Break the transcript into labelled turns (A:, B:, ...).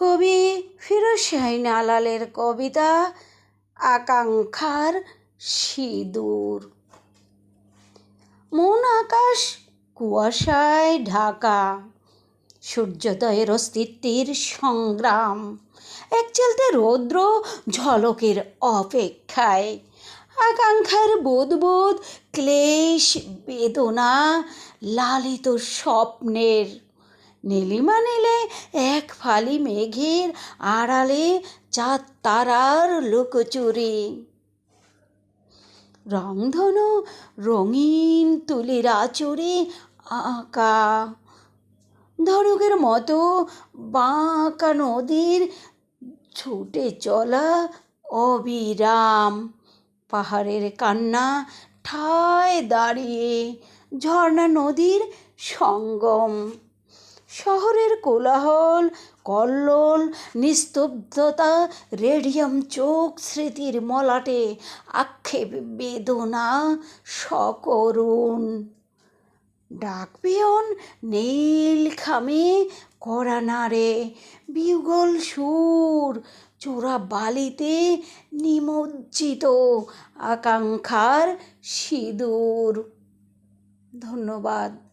A: কবি ফিরোজ শাহিন আলালের কবিতা আকাঙ্ক্ষার সিঁদুর। মন আকাশ, কুয়াশায় ঢাকা, সূর্যোদয়ের অস্তিত্বের সংগ্রাম, এক চলতে রৌদ্র ঝলকের অপেক্ষায়, আকাঙ্ক্ষার বোধ বোধ ক্লেশ, বেদনা, লালিত স্বপ্নের, নীলিমা নীলে ফালি মেঘের আড়ালে চাঁদ তারার লুকোচুরি রংধনু রঙিন তুলির আচরে আঁকা। ধনুকের মতো বাঁকা নদীর ছুটে চলা অবিরাম। পাহাড়ের কান্না ঠায় দাঁড়িয়ে ঝর্ণা নদীর সঙ্গম। শহরের কোলাহল, কল্লোল, নিস্তব্ধতা, রেডিয়াম চোখ, স্মৃতির মলাটে, আক্ষেপ, বেদনা, সকরুণ। ডাক পিয়ন নীল খামে কড়া নাড়ে, বিউগল সুর চোরা বালিতে নিমজ্জিত, আকাঙ্ক্ষার সিঁদুর। ধন্যবাদ।